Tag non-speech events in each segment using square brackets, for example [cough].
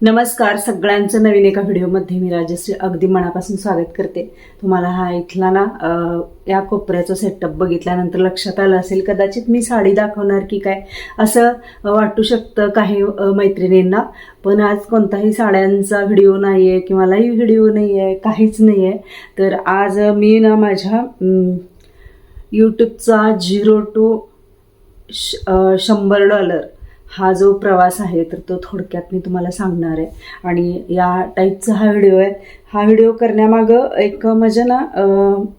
नमस्कार सगळ्यांचं नवीन एका व्हिडिओमध्ये मी राजश्री अगदी मनापासून स्वागत करते. तुम्हाला हा इथला ना या कोपऱ्याचा सेटअप बघितल्यानंतर लक्षात आलं असेल कदाचित मी साडी दाखवणार की काय असं वाटू शकतं काही मैत्रिणींना. पण आज कोणताही साड्यांचा व्हिडिओ नाही आहे किंवा लाईव्ह व्हिडिओ नाही आहे काहीच नाही आहे तर आज मी ना माझ्या यूट्यूबचा झिरो टू श शंभर डॉलर हा जो प्रवास आहे तर तो थोडक्यात मी तुम्हाला सांगणार आहे. आणि या टाईपचा हा व्हिडिओ आहे. हा व्हिडिओ करण्यामागं एक म्हणजे ना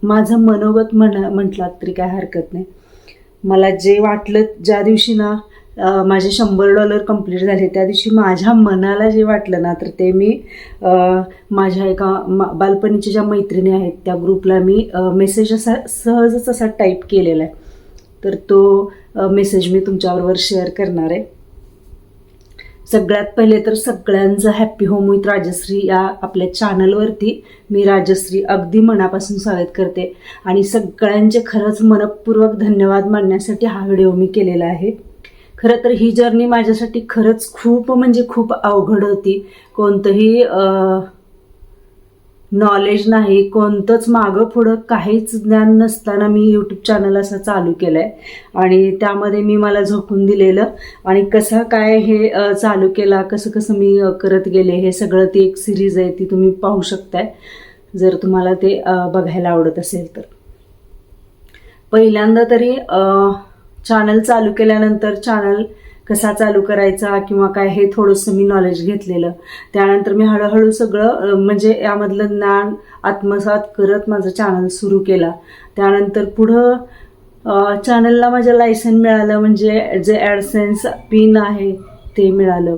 माझं मनोगत म्हण म्हटलात तरी काय हरकत नाही. मला जे वाटलं ज्या दिवशी ना माझे शंभर डॉलर कंप्लीट झाले त्या दिवशी माझ्या मनाला जे वाटलं ना तर ते मी माझ्या एका मा- बालपणीच्या ज्या मैत्रिणी आहेत त्या ग्रुपला मी मेसेज असा सहजच असा टाईप केलेला आहे. तर तो मेसेज मी तुमच्याबरोबर शेअर करणार आहे. सगळ्यात पहिले तर सगळ्यांचं हॅप्पी होम विथ राजश्री या आपल्या चॅनलवरती मी राजश्री अगदी मनापासून स्वागत करते. आणि सगळ्यांचे खरंच मनपूर्वक धन्यवाद मानण्यासाठी हा व्हिडिओ मी केलेला आहे. खरं तर ही जर्नी माझ्यासाठी खरंच खूप म्हणजे खूप अवघड होती. कोणतंही नॉलेज नाही कोणतंच मागं पुढं काहीच ज्ञान नसताना मी यूट्यूब चॅनल असं चालू केलं आहे आणि त्यामध्ये मी मला झोकून दिलेलं. आणि कसं काय हे चालू केला कसं कसं मी करत गेले हे सगळं ती एक सिरीज आहे ती तुम्ही पाहू शकताय. जर तुम्हाला ते बघायला आवडत असेल तर. पहिल्यांदा तरी चॅनल चालू केल्यानंतर चॅनल कसा चालू करायचा किंवा काय हे थोडंसं मी नॉलेज घेतलेलं. त्यानंतर मी हळूहळू सगळं म्हणजे यामधलं ज्ञान आत्मसात करत माझं चॅनल सुरू केला. त्यानंतर पुढं चॅनलला माझ्या लायसन मिळालं म्हणजे जे ॲडसेन्स पिन आहे ते मिळालं.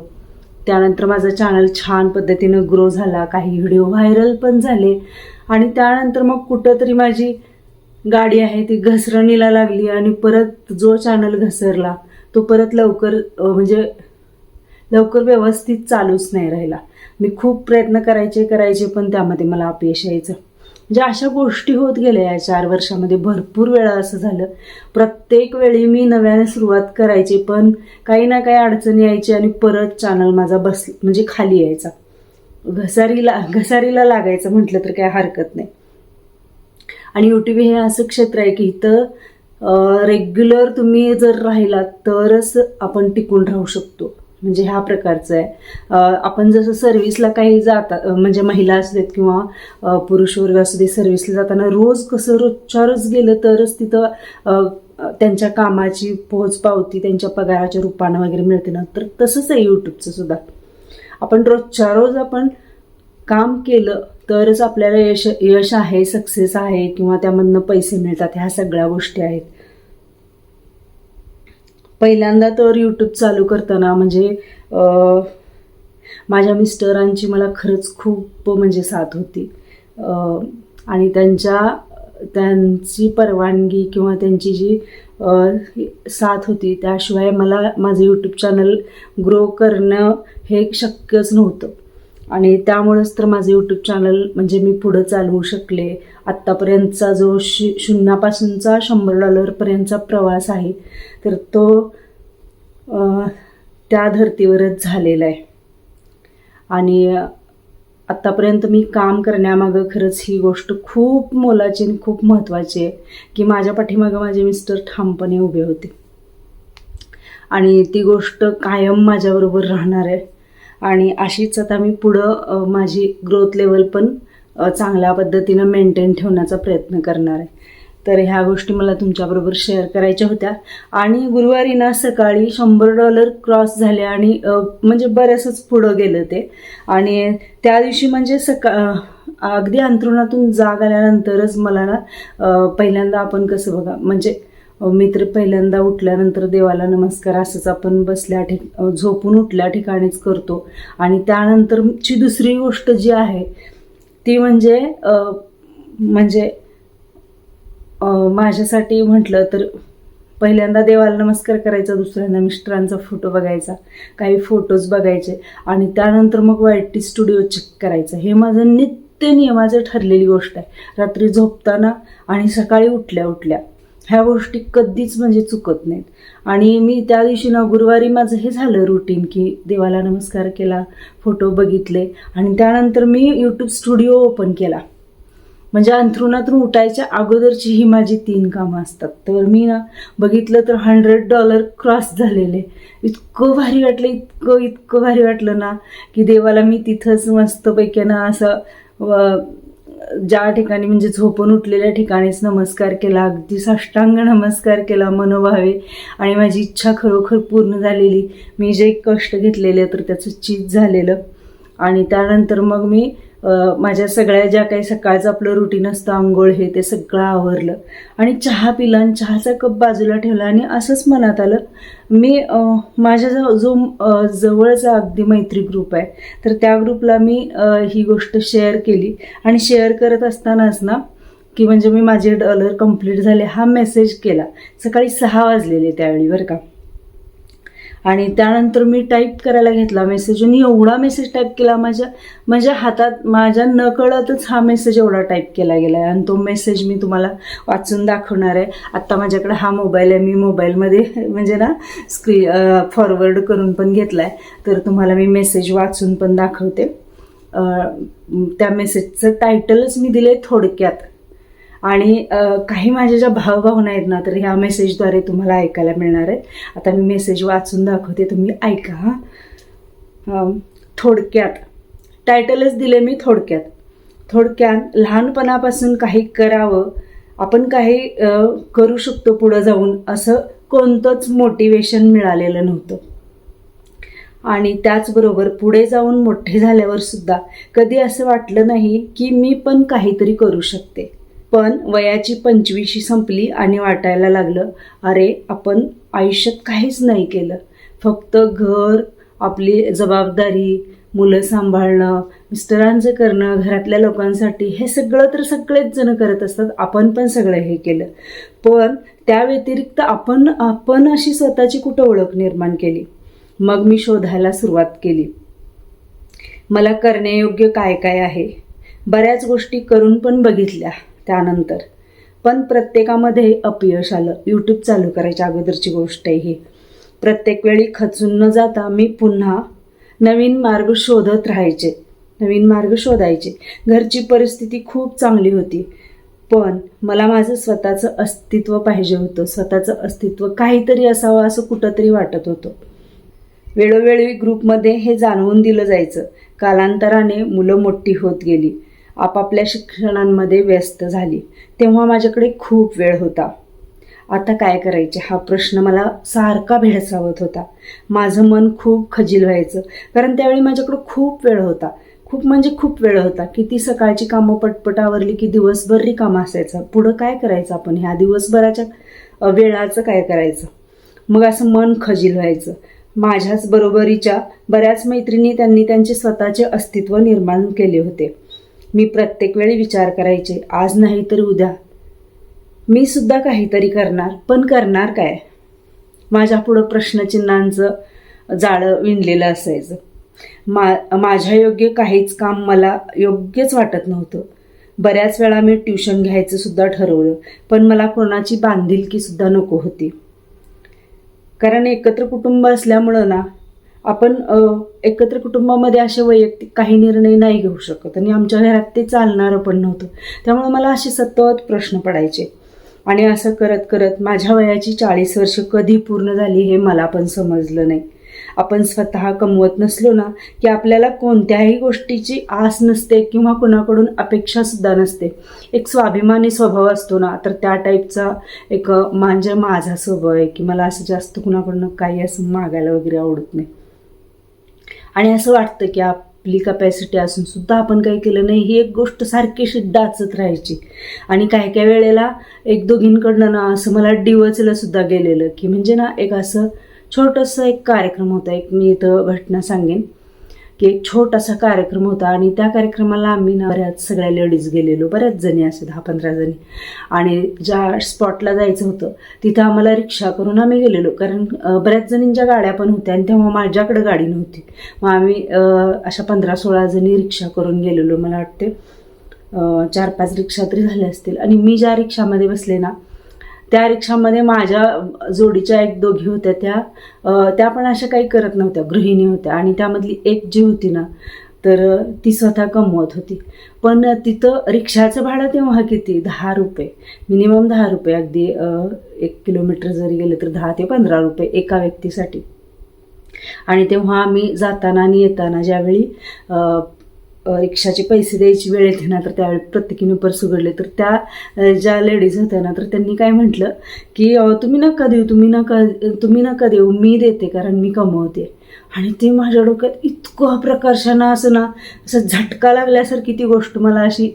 त्यानंतर माझं चॅनल छान पद्धतीनं ग्रो झाला काही व्हिडिओ व्हायरल पण झाले. आणि त्यानंतर मग कुठंतरी माझी गाडी आहे ती घसरणीला लागली आणि परत जो चॅनल घसरला तो परत लवकर म्हणजे लवकर व्यवस्थित चालूच नाही राहिला. मी खूप प्रयत्न करायचे करायचे पण त्यामध्ये मला अपयश यायचं. म्हणजे अशा गोष्टी होत गेल्या या चार वर्षामध्ये. भरपूर वेळा असं झालं. प्रत्येक वेळी मी नव्याने सुरुवात करायची पण काही ना काही अडचणी यायची आणि परत चॅनल माझा बस म्हणजे खाली यायचा. घसारीला घसारीला लागायचं म्हटलं तर काय हरकत नाही. आणि यूट्यूब हे असं क्षेत्र आहे की इथं रेग्युलर तुम्ही जर राहिलात तरच आपण टिकून राहू शकतो. म्हणजे ह्या प्रकारचं आहे. आपण जसं सर्व्हिसला काही जातात म्हणजे महिला असू देत किंवा पुरुष वर्ग असू दे सर्व्हिसला जाताना रोज कसं रोजच्या रोज गेलं तरच तिथं त्यांच्या कामाची पोहोच पावती त्यांच्या पगाराच्या रूपानं वगैरे मिळते ना. तर तसंच आहे यूट्यूबचं सुद्धा. आपण रोजच्या रोज आपण काम केलं तरच आपल्याला यश यश आहे सक्सेस आहे किंवा त्यामधनं पैसे मिळतात ह्या सगळ्या गोष्टी आहेत. पहिल्यांदा तर यूट्यूब चालू करताना म्हणजे माझ्या मिस्टरांची मला खरंच खूप म्हणजे साथ होती. आणि त्यांच्या त्यांची परवानगी किंवा त्यांची जी साथ होती त्याशिवाय मला माझं यूट्यूब चॅनल ग्रो करणं हे शक्यच नव्हतं. आणि त्यामुळेच तर माझं यूट्यूब चॅनल म्हणजे मी पुढं चालवू शकले. आत्तापर्यंतचा जो शि शून्यापासूनचा शंभर डॉलरपर्यंतचा प्रवास आहे तर तो त्या धर्तीवरच झालेला आहे. आणि आत्तापर्यंत मी काम करण्यामागं खरंच ही गोष्ट खूप मोलाची आणि खूप महत्त्वाची आहे की माझ्या पाठीमागं माझे मिस्टर ठामपणे उभे होते. आणि ती गोष्ट कायम माझ्याबरोबर राहणार आहे. आणि अशीच आता मी पुढं माझी ग्रोथ लेवल पण चांगल्या पद्धतीनं मेंटेन ठेवण्याचा प्रयत्न करणार आहे. तर ह्या गोष्टी मला तुमच्याबरोबर शेअर करायच्या होत्या. आणि गुरुवारी ना सकाळी शंभर डॉलर क्रॉस झाले आणि म्हणजे बऱ्याचच पुढं गेलं ते. आणि त्या दिवशी म्हणजे सका अगदी अंथरुणातून जाग आल्यानंतरच मला ना पहिल्यांदा आपण कसं बघा म्हणजे मी तर पहिल्यांदा उठल्यानंतर देवाला नमस्कार असंच आपण बसल्या ठिक झोपून उठल्या ठिकाणीच करतो. आणि त्यानंतरची दुसरी गोष्ट जी आहे ती म्हणजे म्हणजे माझ्यासाठी म्हटलं तर पहिल्यांदा देवाला नमस्कार करायचा दुसऱ्यांदा मिस्टरांचा फोटो बघायचा काही फोटोज बघायचे आणि त्यानंतर मग वाय टी स्टुडिओ चेक करायचं. हे माझं नित्य नियमाचं ठरलेली गोष्ट आहे. रात्री झोपताना आणि सकाळी उठल्या उठल्या ह्या गोष्टी कधीच म्हणजे चुकत नाहीत. आणि मी त्या दिवशी ना गुरुवारी माझं हे झालं रुटीन की देवाला नमस्कार केला फोटो बघितले आणि त्यानंतर मी यूट्यूब स्टुडिओ ओपन केला. म्हणजे अंथरुणातून उठायच्या अगोदरची ही माझी तीन कामं असतात. तर मी ना बघितलं तर हंड्रेड डॉलर क्रॉस झालेले. इतकं भारी वाटलं इतकं इतकं भारी वाटलं ना की देवाला मी तिथंच मस्तपैकी ना असं ज्या ठिकाणी म्हणजे झोपून उठलेल्या ठिकाणीच नमस्कार केला अगदी साष्टांग नमस्कार केला मनोभावे. आणि माझी इच्छा खरोखर पूर्ण झालेली मी जे कष्ट घेतलेले तर त्याचं चीज झालेलं. आणि त्यानंतर मग मी माझ्या सगळ्या ज्या काही सकाळचं आपलं रुटीन असतं आंघोळ हे ते सगळं आवरलं. आणि चहा पिला आणि चहाचा कप बाजूला ठेवला आणि असंच मनात आलं मी माझ्या जो जो जवळचा अगदी मैत्री ग्रुप आहे तर त्या ग्रुपला मी ही गोष्ट शेअर केली. आणि शेअर करत असतानाच ना की म्हणजे मी माझे डॉलर कंप्लीट झाले हा मेसेज केला. सकाळी सहा वाजलेले त्यावेळी बरं का. आणि त्यानंतर मी टाईप करायला घेतला मेसेज आणि एवढा मेसेज टाईप केला माझ्या माझ्या हातात माझ्या नकळतच हा मेसेज एवढा टाईप केला गेला आहे आणि तो मेसेज मी तुम्हाला वाचून दाखवणार आहे. आत्ता माझ्याकडे हा मोबाईल आहे. मी मोबाईलमध्ये [laughs] म्हणजे ना स्क्री फॉरवर्ड करून पण घेतला आहे तर तुम्हाला मी मेसेज वाचून पण दाखवते. त्या मेसेजचं टायटलच मी दिले थोडक्यात. आणि काही माझ्या ज्या भावभावना आहेत ना तर ह्या मेसेजद्वारे तुम्हाला ऐकायला मिळणार आहेत. आता मी मेसेज वाचून दाखवते तुम्ही ऐका हां. थोडक्यात. टायटलच दिले मी थोडक्यात. थोडक्यात लहानपणापासून काही करावं आपण काही करू शकतो पुढं जाऊन असं कोणतंच मोटिवेशन मिळालेलं नव्हतं. आणि त्याचबरोबर पुढे जाऊन मोठे झाल्यावर सुद्धा कधी असं वाटलं नाही की मी पण काहीतरी करू शकते. पण वयाची पंचवीशी संपली आणि वाटायला लागलं अरे आपण आयुष्यात काहीच नाही केलं. फक्त घर आपली जबाबदारी मुलं सांभाळणं मिस्टरांचं करणं घरातल्या लोकांसाठी हे सगळं तर सगळेच जण करत असतात. आपण पण सगळं हे केलं. पण त्या व्यतिरिक्त आपण आपण अशी स्वतःची कुठं ओळख निर्माण केली? मग मी शोधायला सुरुवात केली. मला करण्यायोग्य काय काय आहे? बऱ्याच गोष्टी करून पण बघितल्या. त्यानंतर. पण प्रत्येकामध्ये अपयश आलं. यूट्यूब चालू करायच्या अगोदरची गोष्ट आहे ही. प्रत्येक वेळी खचून न जाता मी पुन्हा नवीन मार्ग शोधत राहायचे. नवीन मार्ग शोधायचे. घरची परिस्थिती खूप चांगली होती. पण मला माझं स्वतःचं अस्तित्व पाहिजे होतं. स्वतःचं अस्तित्व काहीतरी असावं असं कुठंतरी वाटत होतं. वेळोवेळी ग्रुपमध्ये हे जाणवून दिलं जायचं. कालांतराने मुलं मोठी होत गेली. आपापल्या शिक्षणांमध्ये व्यस्त झाली. तेव्हा माझ्याकडे खूप वेळ होता. आता काय करायचे? हा प्रश्न मला सारखा भेडसावत होता. माझं मन खूप खजील व्हायचं कारण त्यावेळी माझ्याकडे खूप वेळ होता. खूप म्हणजे खूप वेळ होता. की ती सकाळची कामं पटपट आवरली की दिवसभर रिकामा असायचा. पुढं काय करायचं आपण? ह्या दिवसभराच्या वेळाचं काय करायचं? मग असं मन खजील व्हायचं. माझ्याच बरोबरीच्या बऱ्याच मैत्रिणी त्यांनी त्यांचे स्वतःचे अस्तित्व निर्माण केले होते. मी प्रत्येक वेळी विचार करायचे आज नाही तर उद्या. मी सुद्धा काहीतरी करणार पण करणार काय? माझ्या पुढं प्रश्नचिन्हांचं जाळं विणलेलं असायचं. मा माझ्या योग्य काहीच काम मला योग्यच वाटत नव्हतं. बऱ्याच वेळा मी ट्युशन घ्यायचं सुद्धा ठरवलं पण मला कोणाची बांधिलकी सुद्धा नको होती. कारण एकत्र कुटुंब असल्यामुळं ना आपण एकत्र कुटुंबामध्ये असे वैयक्तिक काही निर्णय नाही घेऊ शकत आणि आमच्या घरात ते चालणारं पण नव्हतं. त्यामुळे मला असे सतत प्रश्न पडायचे. आणि असं करत करत माझ्या वयाची चाळीस वर्ष कधी पूर्ण झाली हे मला पण समजलं नाही. आपण स्वतः कमवत नसलो ना की आपल्याला कोणत्याही गोष्टीची आस नसते किंवा कुणाकडून अपेक्षासुद्धा नसते. एक स्वाभिमानी स्वभाव असतो ना तर त्या टाईपचा एक म्हणजे माझा स्वभाव आहे की मला असं जास्त कुणाकडून काही असं मागायला वगैरे आवडत नाही. आणि असं वाटतं की आपली कपॅसिटी असून सुद्धा आपण काही केलं नाही ही एक गोष्ट सारखीशी डाचत राहायची. आणि काही काही वेळेला एक दोघींकडनं ना असं मला डिवचलं सुद्धा गेलेलं की म्हणजे ना एक असं छोटंसं एक कार्यक्रम होता एक मी इथं घटना सांगेन. की एक छोटासा कार्यक्रम होता आणि त्या कार्यक्रमाला आम्ही ना बऱ्याच सगळ्या लेडीज गेलेलो बऱ्याच जणी असे दहा पंधरा जणी. आणि ज्या स्पॉटला जायचं होतं तिथं आम्हाला रिक्षा करून आम्ही गेलेलो. कारण बऱ्याच जणींच्या गाड्या पण होत्या आणि तेव्हा माझ्याकडे गाडी नव्हती. मग आम्ही अशा पंधरा सोळा जणी रिक्षा करून गेलेलो. मला वाटते चार पाच रिक्षा तरी झाल्या असतील. आणि मी ज्या रिक्षामध्ये बसले ना त्या रिक्षामध्ये माझ्या जोडीच्या एक दोघी होत्या त्या. त्या पण अशा काही करत नव्हत्या गृहिणी होत्या आणि त्यामधली एक जी होती ना तर ती स्वतः कमवत होती. पण तिथं रिक्षाचं भाडं तेव्हा किती? दहा रुपये. मिनिमम दहा रुपये अगदी एक किलोमीटर जरी गेलं तर दहा ते पंधरा रुपये एका व्यक्तीसाठी. आणि तेव्हा आम्ही जाताना आणि येताना ज्यावेळी रिक्षाचे पैसे द्यायची वेळ येते ना तर त्यावेळी प्रत्येकीने पर्स उघडले. तर त्या ज्या लेडीज होत्या ना तर त्यांनी काय म्हटलं की तुम्ही नका देऊ तुम्ही नका तुम्ही नका देऊ मी देते कारण मी कमवते. आणि ते माझ्या डोक्यात इतकं प्रकर्षानं असं ना असं झटका लागल्यासारखी ती गोष्ट मला अशी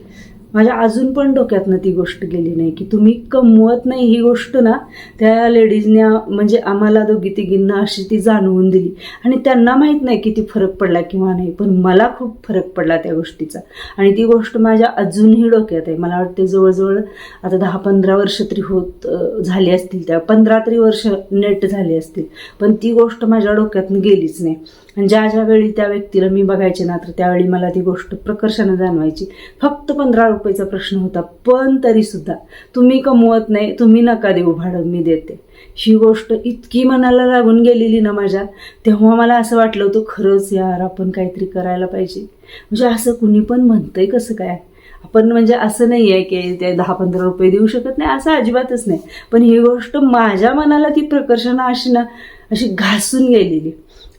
माझ्या अजून पण डोक्यातनं ती गोष्ट गेली नाही की तुम्ही कमवत नाही ही गोष्ट ना त्या लेडीजने म्हणजे आम्हाला दोघी तिघींना अशी ती जाणवून दिली. आणि त्यांना माहीत नाही किती फरक पडला किंवा नाही पण मला खूप फरक पडला त्या गोष्टीचा. आणि ती गोष्ट माझ्या अजूनही डोक्यात आहे. मला वाटते जवळजवळ आता दहा पंधरा वर्ष तरी होत झाली असतील त्या पंधरा तरी वर्ष नेट झाली असतील. पण ती गोष्ट माझ्या डोक्यातून गेलीच नाही. आणि ज्या ज्या वेळी त्या व्यक्तीला मी बघायचे ना तर त्यावेळी मला ती गोष्ट प्रकर्षानं जाणवायची. फक्त पंधरा रुपयेचा प्रश्न होता पण तरी सुद्धा तुम्ही कमवत नाही तुम्ही नका देऊ भाडं मी देते. ही गोष्ट इतकी मनाला लागून गेलेली ना माझ्या तेव्हा मला असं वाटलं होतं खरंच यार आपण काहीतरी करायला पाहिजे. म्हणजे असं कुणी पण म्हणतंय कसं काय? आपण म्हणजे असं नाही आहे की ते दहा पंधरा रुपये देऊ शकत नाही असं अजिबातच नाही. पण ही गोष्ट माझ्या मनाला ती प्रकर्षणं अशी ना अशी घासून गेलेली.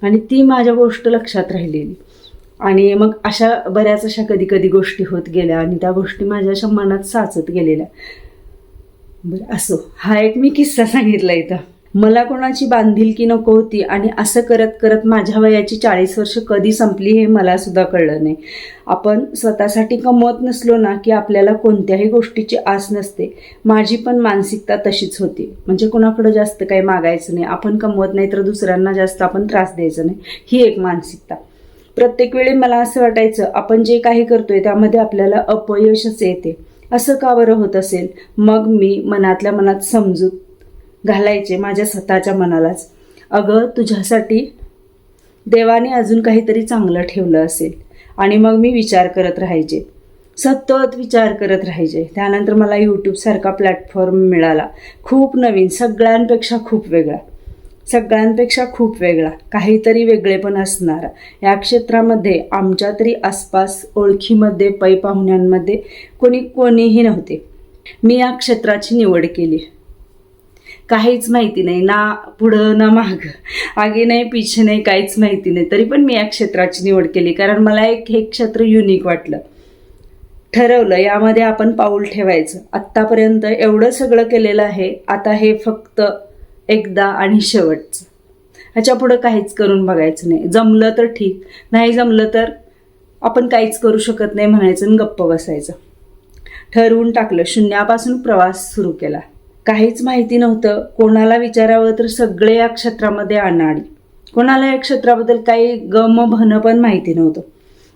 आणि ती माझ्या गोष्ट लक्षात राहिलेली. आणि मग अशा बऱ्याच अशा कधी कधी गोष्टी होत गेल्या आणि त्या गोष्टी माझ्या अशा मनात साचत गेलेल्या. बरं असो. हा एक मी किस्सा सांगितला इथं. मला कोणाची बांधिलकी नको होती आणि असं करत करत माझ्या वयाची चाळीस वर्ष कधी संपली हे मला सुद्धा कळलं नाही. आपण स्वतःसाठी कमवत नसलो ना की आपल्याला कोणत्याही गोष्टीची आस नसते. माझी पण मानसिकता तशीच होती. म्हणजे कोणाकडं जास्त काही मागायचं नाही. आपण कमवत नाही तर दुसऱ्यांना जास्त आपण त्रास द्यायचा नाही. ही एक मानसिकता. प्रत्येक वेळी मला असं वाटायचं आपण जे काही करतोय त्यामध्ये आपल्याला अपयशच येते. असं का बरं होत असेल? मग मी मनातल्या मनात समजूत घालायचे माझ्या स्वतःच्या मनालाच. अगं तुझ्यासाठी देवाने अजून काहीतरी चांगलं ठेवलं असेल आणि मग मी विचार करत राहायचे. सतत विचार करत राहायचे. त्यानंतर मला यूट्यूबसारखा प्लॅटफॉर्म मिळाला. खूप नवीन सगळ्यांपेक्षा खूप वेगळा. सगळ्यांपेक्षा खूप वेगळा काहीतरी वेगळेपण असणारा. या क्षेत्रामध्ये आमच्या तरी आसपास ओळखीमध्ये पै पाहुण्यांमध्ये कोणी कोणीही नव्हते. मी या क्षेत्राची निवड केली. काहीच माहिती नाही ना पुढं ना माग. आगे नाही पिछे नाही काहीच माहिती नाही. तरी पण मी या क्षेत्राची निवड केली कारण मला एक हे क्षेत्र युनिक वाटलं. ठरवलं यामध्ये आपण पाऊल ठेवायचं. आत्तापर्यंत एवढं सगळं केलेलं आहे आता हे फक्त एकदा आणि शेवटचं. ह्याच्या पुढं काहीच करून बघायचं नाही. जमलं तर ठीक. नाही जमलं तर आपण काहीच करू शकत नाही म्हणायचं आणि गप्प बसायचं. ठरवून टाकलं. शून्यापासून प्रवास सुरू केला. काहीच माहिती नव्हतं. कोणाला विचारावं तर सगळे या क्षेत्रामध्ये अनाडी कोणाला या क्षेत्राबद्दल काही गम भन पण माहिती नव्हतं.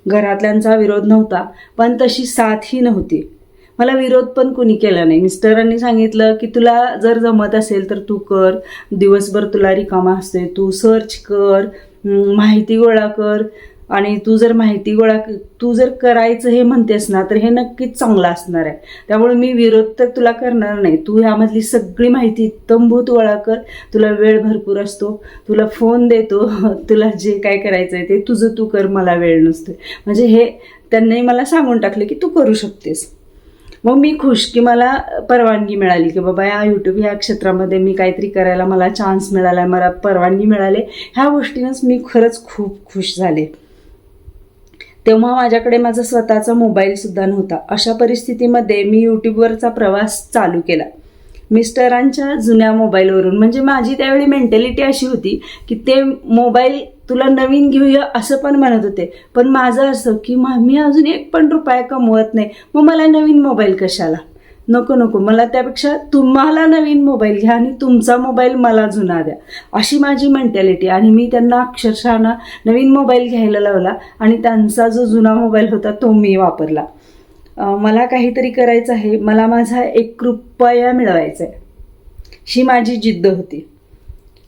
घरातल्यांचा विरोध नव्हता. पण तशी साथही नव्हती. मला विरोध पण कुणी केला नाही. मिस्टरांनी सांगितलं की तुला जर जमत असेल तर तू कर. दिवसभर तुला रिकामा असते तू सर्च कर. माहिती गोळा कर. आणि तू जर माहिती गोळा तू जर करायचं हे म्हणतेस ना तर हे नक्कीच चांगलं असणार आहे. त्यामुळे मी विरोध तर तुला करणार नाही. तू ह्यामधली सगळी माहिती तंबूत गोळा कर. तुला वेळ भरपूर असतो. तुला फोन देतो. [laughs] तुला जे काय करायचं आहे ते तुझं तू कर. मला वेळ नसतो म्हणजे हे त्यांनी मला सांगून टाकले की तू करू शकतेस. मग मी खुश की मला परवानगी मिळाली की बाबा या यूट्यूब ह्या क्षेत्रामध्ये मी काहीतरी करायला मला चान्स मिळाला मला परवानगी मिळाली. ह्या गोष्टीनंच मी खरंच खूप खुश झाले. तेव्हा माझ्याकडे माझा स्वतःचा मोबाईलसुद्धा नव्हता. अशा परिस्थितीमध्ये मी यूट्यूबवरचा प्रवास चालू केला. मिस्टरांच्या जुन्या मोबाईलवरून म्हणजे माझी त्यावेळी मेंटॅलिटी अशी होती की ते मोबाईल तुला नवीन घेऊया असं पण म्हणत होते. पण माझं असं की मी अजून एक पण रुपया कमवत नाही. मग मला नवीन मोबाईल कशाला? नको नको. मला त्यापेक्षा तुम्हाला नवीन मोबाईल घ्या आणि तुमचा मोबाईल मला जुना द्या. अशी माझी मेंटॅलिटी आणि मी त्यांना अक्षरशः ना नवीन मोबाईल घ्यायला लावला आणि त्यांचा जो जुना मोबाईल होता तो मी वापरला. मला काहीतरी करायचं आहे. मला माझा एक रुपया मिळवायचा आहे. ही माझी जिद्द होती.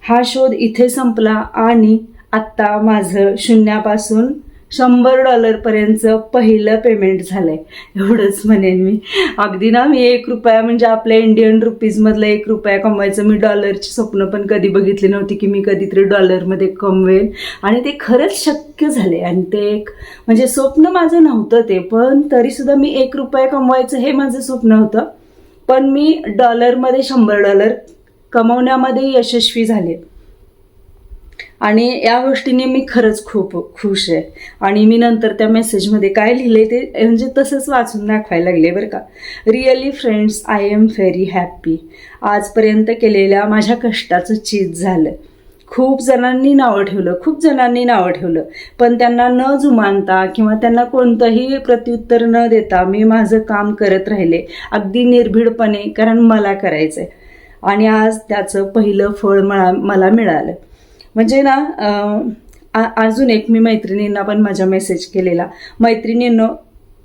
हा शोध इथे संपला आणि आत्ता माझं शून्यापासून शंभर डॉलरपर्यंतचं पहिलं पेमेंट झालं आहे एवढंच म्हणेन मी. अगदी ना मी एक रुपया म्हणजे आपल्या इंडियन रुपीजमधलं एक रुपया कमवायचं. मी डॉलरची स्वप्न पण कधी बघितली नव्हती की मी कधीतरी डॉलरमध्ये कमवेल आणि ते खरंच शक्य झाले आणि ते एक म्हणजे स्वप्न माझं नव्हतं ते पण तरीसुद्धा मी एक रुपया कमवायचं हे माझं स्वप्न होतं. पण मी डॉलरमध्ये शंभर डॉलर कमवण्यामध्ये यशस्वी झाले. आणि या गोष्टीने मी खरंच खूप खुश आहे. आणि मी नंतर त्या मेसेजमध्ये काय लिहिले ते म्हणजे तसंच वाचून दाखवायला लागले बरं का. Really friends I am very happy आजपर्यंत केलेल्या माझ्या कष्टाचं चीज झालं. खूप जणांनी नावं ठेवलं खूप जणांनी नावं ठेवलं. पण त्यांना न जुमानता किंवा त्यांना कोणतंही प्रत्युत्तर न देता मी माझं काम करत राहिले. अगदी निर्भीडपणे कारण मला करायचं आहे आणि आज त्याचं पहिलं फळ मला मला मिळालं. म्हणजे ना आ- अजून एक मी मैत्रिणींना पण माझ्या मेसेज केलेला. मैत्रिणींनो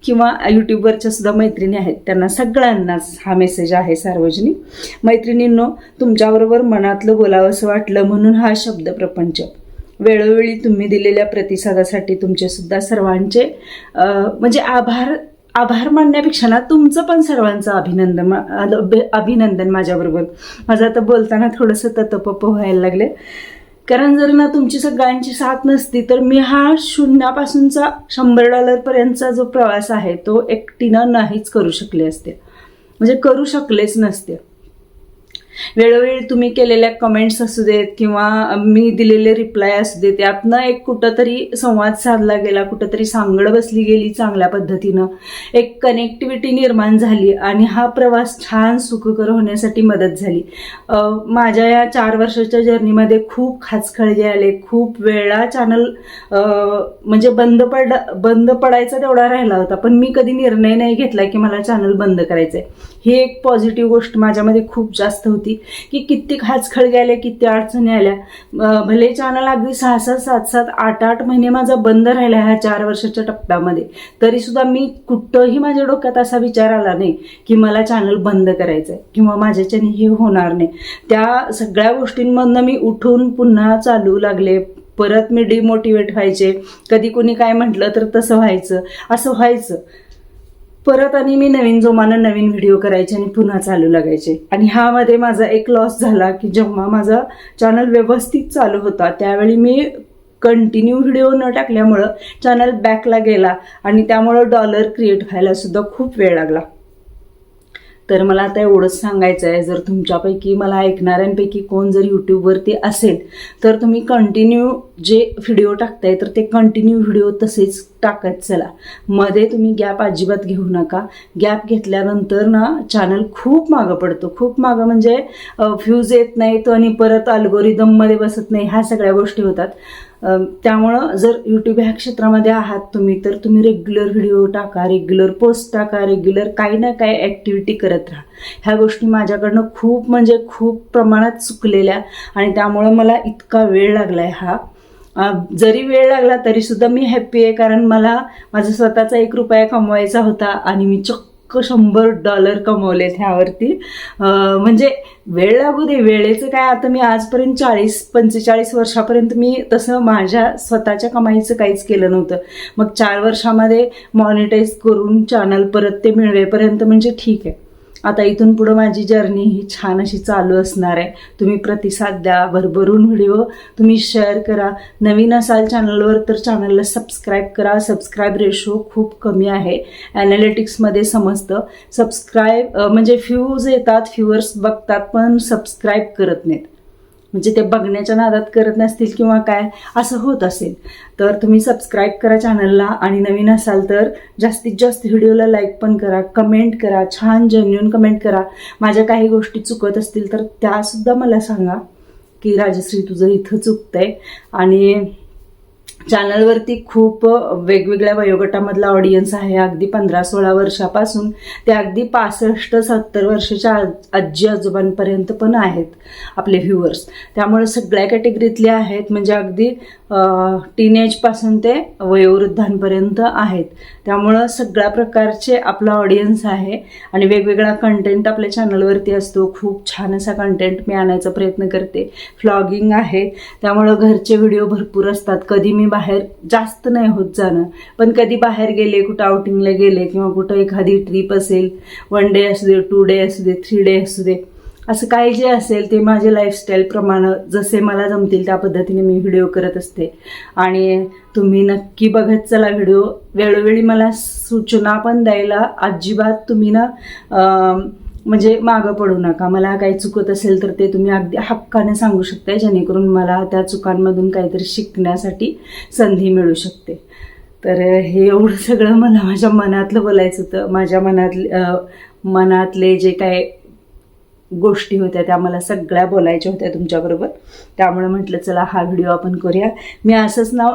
किंवा यूट्यूबवरच्या सुद्धा मैत्रिणी आहेत त्यांना सगळ्यांनाच हा मेसेज आहे सार्वजनिक. मैत्रिणींनो तुमच्याबरोबर मनातलं बोलावंसं वाटलं म्हणून हा शब्द प्रपंच. वेळोवेळी तुम्ही दिलेल्या प्रतिसादासाठी तुमचे सुद्धा सर्वांचे म्हणजे आभार आभार मानण्यापेक्षा ना तुमचं पण सर्वांचं अभिनंदन अभिनंदन माझ्याबरोबर. माझं आता बोलताना थोडंसं ततपप व्हायला लागले. कारण जर ना तुमची सगळ्यांची साथ नसती तर मी हा शून्यापासूनचा शंभर डॉलरपर्यंतचा जो प्रवास आहे तो एकटीनं नाहीच करू शकले असते. म्हणजे करू शकलेच नसते. वेळोवेळी तुम्ही केलेल्या कमेंट्स असू देत किंवा मी दिलेले रिप्लाय असू देत यातनं एक कुठंतरी संवाद साधला गेला कुठंतरी सांगड बसली गेली चांगल्या पद्धतीनं. एक कनेक्टिव्हिटी निर्माण झाली आणि हा प्रवास छान सुखकर होण्यासाठी मदत झाली. माझ्या या चार वर्षाच्या जर्नीमध्ये खूप खाचखळगे आले खूप वेळा चॅनल म्हणजे बंद पड बंद पडायचा तेवढा राहिला होता पण मी कधी निर्णय नाही घेतला की मला चॅनल बंद करायचं आहे ही एक पॉझिटिव्ह गोष्ट माझ्यामध्ये खूप जास्त होती. की कित्येक हाचखळ गेल्या किती अडचणी आल्या. भले चॅनल अगदी सहा सहा सात सात आठ आठ महिने माझा बंद राहिला ह्या चार वर्षाच्या टप्प्यामध्ये. तरी सुद्धा मी कुठंही माझ्या डोक्यात असा विचार आला नाही की मला चॅनल बंद करायचंय किंवा माझ्याच्याने हे होणार नाही. त्या सगळ्या गोष्टींमधनं मी उठून पुन्हा चालू लागले. परत मी डिमोटिवेट व्हायचे. कधी कोणी काय म्हटलं तर तसं व्हायचं असं व्हायचं. परत आणि मी नवीन जोमानं नवीन व्हिडिओ करायचे आणि पुन्हा चालू लागायचे. आणि ह्यामध्ये माझा एक लॉस झाला की जेव्हा माझा चॅनल व्यवस्थित चालू होता त्यावेळी मी कंटिन्यू व्हिडिओ न टाकल्यामुळं चॅनल बॅकला गेला आणि त्यामुळं डॉलर क्रिएट व्हायला सुद्धा खूप वेळ लागला. तर मला आता एवढंच सांगायचं आहे जर तुमच्यापैकी मला ऐकणाऱ्यांपैकी कोण जर यूट्यूबवरती असेल तर तुम्ही कंटिन्यू जे व्हिडिओ टाकताय तर ते कंटिन्यू व्हिडिओ तसेच टाकत चला. मध्ये तुम्ही गॅप अजिबात घेऊ नका. गॅप घेतल्यानंतर ना चॅनल खूप मागं पडतो. खूप मागं म्हणजे व्ह्यूज येत नाहीत आणि परत अल्गोरिदममध्ये बसत नाही ह्या सगळ्या गोष्टी होतात. त्यामुळं जर यूट्यूब ह्या क्षेत्रामध्ये आहात तुम्ही तर तुम्ही रेग्युलर व्हिडिओ टाका रेग्युलर पोस्ट टाका रेग्युलर काही ना काही ॲक्टिव्हिटी करत राहा. ह्या गोष्टी माझ्याकडनं खूप म्हणजे खूप प्रमाणात चुकलेल्या आणि त्यामुळं मला इतका वेळ लागला आहे हा जरी वेळ लागला तरीसुद्धा मी हॅप्पी आहे कारण मला माझा स्वतःचा एक रुपया कमवायचा होता आणि मी चक्क शंभर डॉलर कमवलेत ह्यावरती. म्हणजे वेळ लागू दे वेळेचं काय आता मी आजपर्यंत चाळीस पंचेचाळीस वर्षापर्यंत मी तसं माझ्या स्वतःच्या कमाईचं काहीच केलं नव्हतं. मग चार वर्षामध्ये मॉनिटाईज करून चॅनल परत ते मिळवेपर्यंत म्हणजे ठीक आहे. आता इथून पुढं माझी जर्नी ही छान अशी चालू असणार आहे. तुम्ही प्रतिसाद द्या भरभरून व्हिडिओ तुम्ही शेअर करा. नवीन असाल चॅनलवर तर चॅनलला सबस्क्राईब करा. सबस्क्राईब रेशो खूप कमी आहे. ॲनालिटिक्समध्ये समजतं. सबस्क्राईब म्हणजे फ्यूज येतात फ्युअर्स बघतात पण सबस्क्राईब करत नाहीत. म्हणजे ते बघण्याच्या नादात करत नसतील किंवा काय असं होत असेल. तर तुम्ही सबस्क्राईब करा चॅनलला आणि नवीन असाल तर जास्तीत जास्त व्हिडिओला लाईक पण करा कमेंट करा छान जेन्युन कमेंट करा. माझ्या काही गोष्टी चुकत असतील तर त्यासुद्धा मला सांगा की राजश्री तुझं इथं चुकतंय. आणि चॅनलवरती खूप वेगवेगळ्या वयोगटामधला ऑडियन्स आहे. अगदी पंधरा सोळा वर्षापासून ते अगदी पासष्ट सत्तर वर्षाच्या आज- आजी आजोबांपर्यंत पण आहेत आपले व्ह्युअर्स त्यामुळे सगळ्या कॅटेगरीतले आहेत. म्हणजे अगदी टीनेजपासून ते वयोवृद्धांपर्यंत आहेत. त्यामुळं सगळ्या प्रकारचे आपला ऑडियन्स आहे आणि वेगवेगळा कंटेंट आपल्या चॅनलवरती असतो. खूप छान असा कंटेंट मी आणायचा प्रयत्न करते. फ्लॉगिंग आहे. त्यामुळं घरचे व्हिडिओ भरपूर असतात. कधी मी मी बाहेर जास्त नाही होत जाणं. पण कधी बाहेर गेले कुठं आउटिंगला गेले किंवा कुठं एखादी ट्रिप असेल वन डे असू दे टू डे असू दे थ्री डे असू दे असं काय जे असेल ते माझे लाईफस्टाईलप्रमाणे जसे मला जमतील त्या पद्धतीने मी व्हिडिओ करत असते. आणि तुम्ही नक्की बघत चला व्हिडिओ वेळोवेळी मला सूचना पण द्यायला अजिबात तुम्ही ना म्हणजे मागं पडू नका. मला काही चुकत असेल तर ते तुम्ही अगदी हक्काने सांगू शकता जेणेकरून मला त्या चुकांमधून काहीतरी शिकण्यासाठी संधी मिळू शकते. तर हे एवढं सगळं मला माझ्या मनातलं बोलायचं होतं. माझ्या मनातले मनातले जे काय गोष्टी होत्या त्या मला सगळ्या बोलायच्या होत्या तुमच्याबरोबर. त्यामुळे म्हटलं चला हा व्हिडिओ आपण करूया. मी असंच ना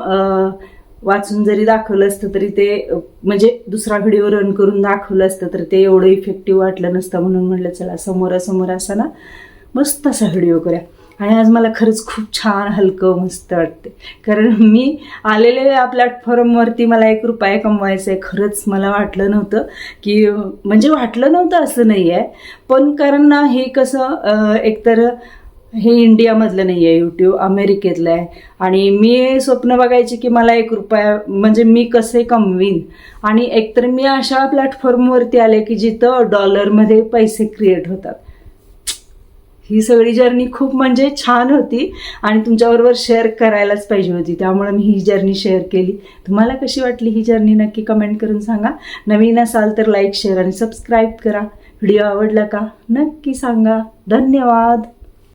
वाचून जरी दाखवलं असतं तरी ते म्हणजे दुसरा व्हिडिओ रन करून दाखवलं असतं तर ते एवढं इफेक्टिव्ह वाटलं नसतं म्हणून म्हटलं चला समोरासमोर असताना मस्त असा व्हिडिओ करूया. आणि आज मला खरंच खूप छान हलकं मस्त वाटते कारण मी आलेले या प्लॅटफॉर्मवरती मला एक रुपया कमवायचा आहे खरंच मला वाटलं नव्हतं की म्हणजे वाटलं नव्हतं असं नाही आहे पण कारण हे कसं एकतर हे इंडियामधलं नाही आहे यूट्यूब अमेरिकेतलं आहे. आणि मी स्वप्न बघायची की मला एक रुपया म्हणजे मी कसे कमवीन? आणि एकतर मी अशा प्लॅटफॉर्मवरती आले की जिथं डॉलरमध्ये पैसे क्रिएट होतात. ही सगळी जर्नी खूप म्हणजे छान होती आणि तुमच्याबरोबर शेअर करायलाच पाहिजे होती. त्यामुळे मी ही जर्नी शेअर केली. तुम्हाला कशी वाटली ही जर्नी नक्की कमेंट करून सांगा. नवीन असाल तर लाईक शेअर आणि सबस्क्राईब करा. व्हिडिओ आवडला का? नक्की सांगा. धन्यवाद.